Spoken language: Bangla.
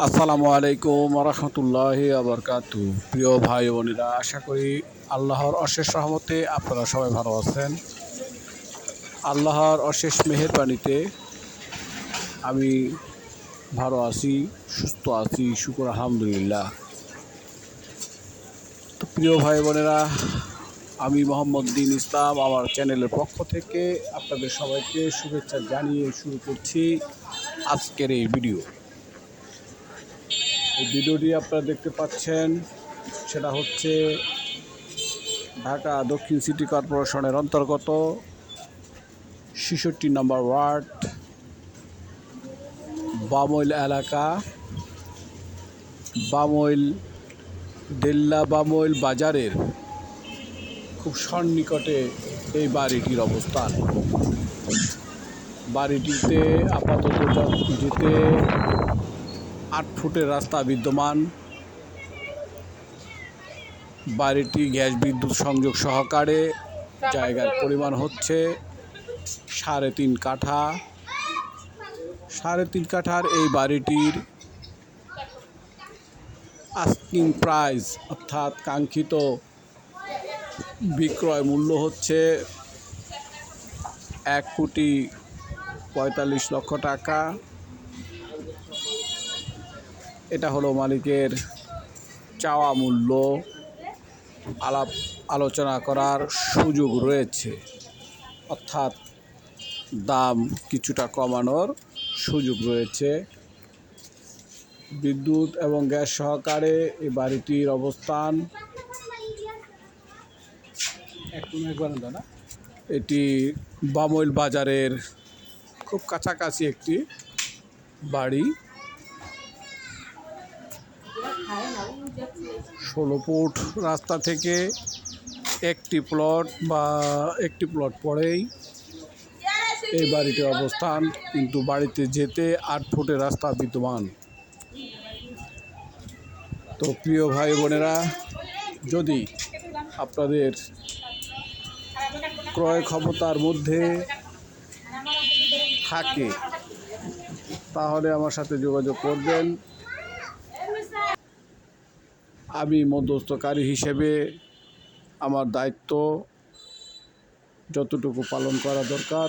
আসসালামু আলাইকুম রহমতুল্লাহ আবরকাতু প্রিয় ভাই বোনেরা, আশা করি আল্লাহর অশেষ রহমতে আপনারা সবাই ভালো আছেন। আল্লাহর অশেষ মেহেরবানিতে আমি ভালো আছি, সুস্থ আছি, শুকুর আলহামদুলিল্লাহ। তো প্রিয় ভাই বোনেরা, আমি মোহাম্মদ দিন ইসলাম, আমার চ্যানেলের পক্ষ থেকে আপনাদের সবাইকে শুভেচ্ছা জানিয়ে শুরু করছি আজকের এই ভিডিও। ভিডিওটি আপনারা দেখতে পাচ্ছেন, সেটা হচ্ছে ঢাকা দক্ষিণ সিটি কর্পোরেশনের অন্তর্গত ছেষট্টি নম্বর ওয়ার্ড, বামইল এলাকা, বামইল দেল্লা বামইল বাজারের খুব সন্নিকটে এই বাড়িটির অবস্থান। বাড়িটিতে আপাতত যেতে আট ফুটের রাস্তা বিদ্যমান। বাড়িটি গ্যাস বিদ্যুৎ সংযোগ সহকারে জায়গার পরিমাণ হচ্ছে সাড়ে তিন কাঠা। সাড়ে তিন কাঠার এই বাড়িটির আস্কিং প্রাইস অর্থাৎ কাঙ্ক্ষিত বিক্রয় মূল্য হচ্ছে এক কোটি পঁয়তাল্লিশ লক্ষ টাকা। এটা হলো মালিকের চাওয়া মূল্য আলাপ আলোচনা করার সুযোগ রয়েছে। অর্থাৎ দাম কিছুটা কমানোর সুযোগ রয়েছে। বিদ্যুৎ এবং গ্যাস সহকারে এই বাড়িটির অবস্থান। এটি বামইল বাজারের খুব কাছাকাছি একটি বাড়ি। ষোলো ফুট রাস্তা থেকে একটি প্লট বা একটি প্লট পরেই এই বাড়িটির অবস্থান, কিন্তু বাড়িতে যেতে আট ফুটের রাস্তা বিদ্যমান। তো প্রিয় ভাই বোনেরা, যদি আপনাদের ক্রয় ক্ষমতার মধ্যে থাকে, তাহলে আমার সাথে যোগাযোগ করবেন। আমি মধ্যস্থকারী হিসেবে আমার দায়িত্ব যতটুকু পালন করা দরকার